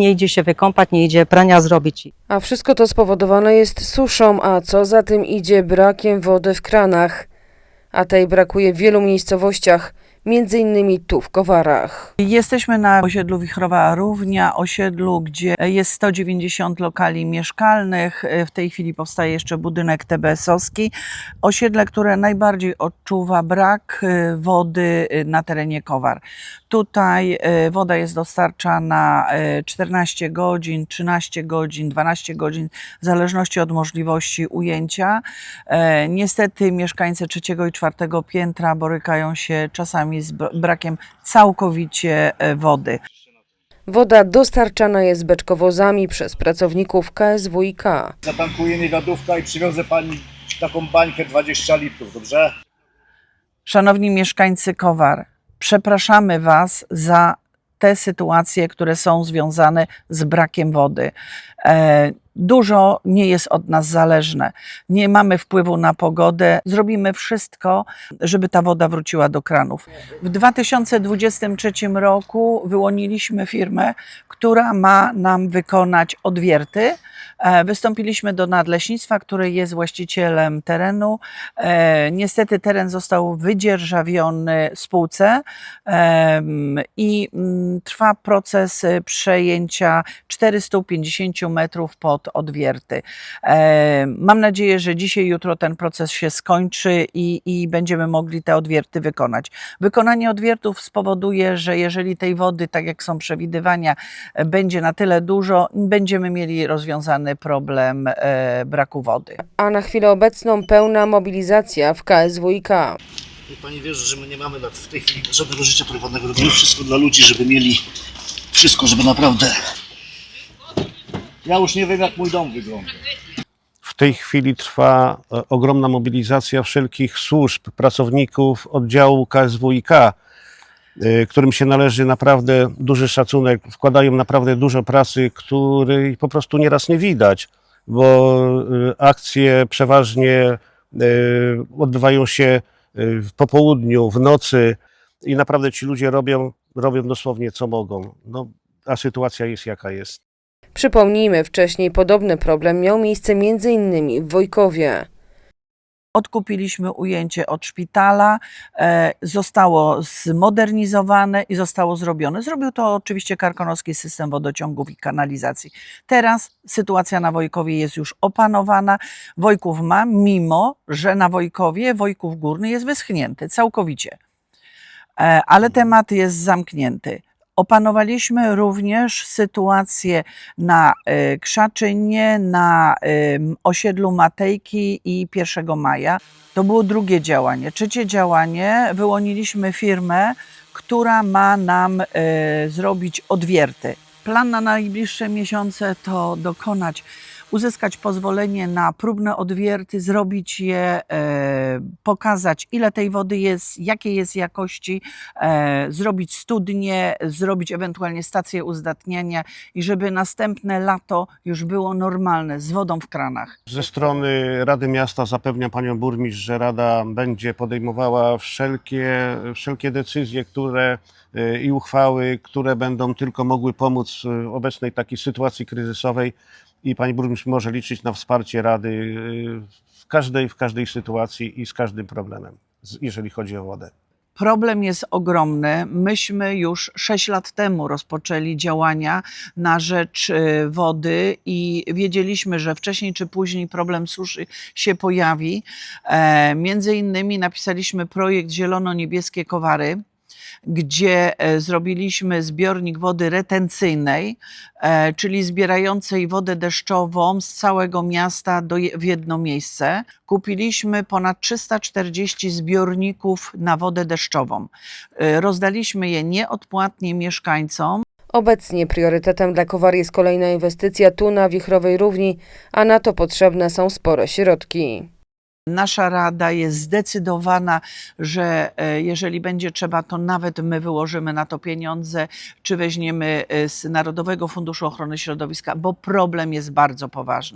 Nie idzie się wykąpać, nie idzie prania zrobić. A wszystko to spowodowane jest suszą, a co za tym idzie brakiem wody w kranach. A tej brakuje w wielu miejscowościach, między innymi tu w Kowarach. Jesteśmy na osiedlu Wichrowa Równia, osiedlu, gdzie jest 190 lokali mieszkalnych. W tej chwili powstaje jeszcze budynek TBS-owski. Osiedle, które najbardziej odczuwa brak y, wody y, na terenie Kowar. Tutaj y, woda jest dostarczana y, 14 godzin, 13 godzin, 12 godzin, w zależności od możliwości ujęcia. E, Niestety mieszkańcy trzeciego i czwartego piętra borykają się czasami z br- brakiem całkowicie e, wody. Woda dostarczana jest beczkowozami przez pracowników KSWiK. Zatankuję niewiadówka i przywiozę pani taką bańkę 20 litrów, dobrze? Szanowni mieszkańcy Kowar, przepraszamy Was za te sytuacje, które są związane z brakiem wody. E, Dużo nie jest od nas zależne. Nie mamy wpływu na pogodę. Zrobimy wszystko, żeby ta woda wróciła do kranów. W 2023 roku wyłoniliśmy firmę, która ma nam wykonać odwierty. E, Wystąpiliśmy do Nadleśnictwa, które jest właścicielem terenu. E, Niestety teren został wydzierżawiony spółce i mm, trwa proces przejęcia 450 metrów pod odwierty. Mam nadzieję, że dzisiaj, jutro ten proces się skończy i, i będziemy mogli te odwierty wykonać. Wykonanie odwiertów spowoduje, że jeżeli tej wody, tak jak są przewidywania, e, będzie na tyle dużo, będziemy mieli rozwiązany problem e, braku wody. A na chwilę obecną pełna mobilizacja w KSWiK. Pani wie, że my nie mamy na- w tej chwili żadnego życia prywatnego. Robimy wszystko dla ludzi, żeby mieli wszystko, żeby naprawdę... Ja już nie wiem, jak mój dom wygląda. W tej chwili trwa e, ogromna mobilizacja wszelkich służb, pracowników oddziału KSWiK, e, którym się należy naprawdę duży szacunek. Wkładają naprawdę dużo pracy, której po prostu nieraz nie widać, bo e, akcje przeważnie e, odbywają się e, w popołudniu, w nocy i naprawdę ci ludzie robią, robią dosłownie co mogą. No, a sytuacja jest jaka jest. Przypomnijmy, wcześniej podobny problem miał miejsce m.in. w Wojkowie. Odkupiliśmy ujęcie od szpitala, e, zostało zmodernizowane i zostało zrobione. Zrobił to oczywiście Karkonoski System Wodociągów i Kanalizacji. Teraz sytuacja na Wojkowie jest już opanowana. Wojków ma, mimo że na Wojkowie Wojków Górny jest wyschnięty całkowicie. E, ale temat jest zamknięty. Opanowaliśmy również sytuację na e, Krzaczynie, na em, osiedlu Matejki i 1 maja. To było drugie działanie. Trzecie działanie, wyłoniliśmy firmę, która ma nam e, zrobić odwierty. Plan na najbliższe miesiące to dokonać, uzyskać pozwolenie na próbne odwierty, zrobić je, e, pokazać ile tej wody jest, jakiej jest jakości, e, zrobić studnie, zrobić ewentualnie stacje uzdatniania i żeby następne lato już było normalne z wodą w kranach. Ze strony Rady Miasta zapewnia panią burmistrz, że Rada będzie podejmowała wszelkie, wszelkie decyzje, które i uchwały, które będą tylko mogły pomóc w obecnej takiej sytuacji kryzysowej i pani burmistrz może liczyć na wsparcie Rady y, w każdej, w każdej sytuacji i z każdym problemem, jeżeli chodzi o wodę. Problem jest ogromny. Myśmy już 6 lat temu rozpoczęli działania na rzecz y, wody i wiedzieliśmy, że wcześniej czy później problem suszy się pojawi. E, między innymi napisaliśmy projekt Zielono-Niebieskie Kowary, gdzie e, zrobiliśmy zbiornik wody retencyjnej, e, czyli zbierającej wodę deszczową z całego miasta do, w jedno miejsce. Kupiliśmy ponad 340 zbiorników na wodę deszczową. E, Rozdaliśmy je nieodpłatnie mieszkańcom. Obecnie priorytetem dla Kowar jest kolejna inwestycja tu na Wichrowej Równi, a na to potrzebne są spore środki. Nasza rada jest zdecydowana, że e, jeżeli będzie trzeba, to nawet my wyłożymy na to pieniądze, czy weźmiemy e, z Narodowego Funduszu Ochrony Środowiska, bo problem jest bardzo poważny.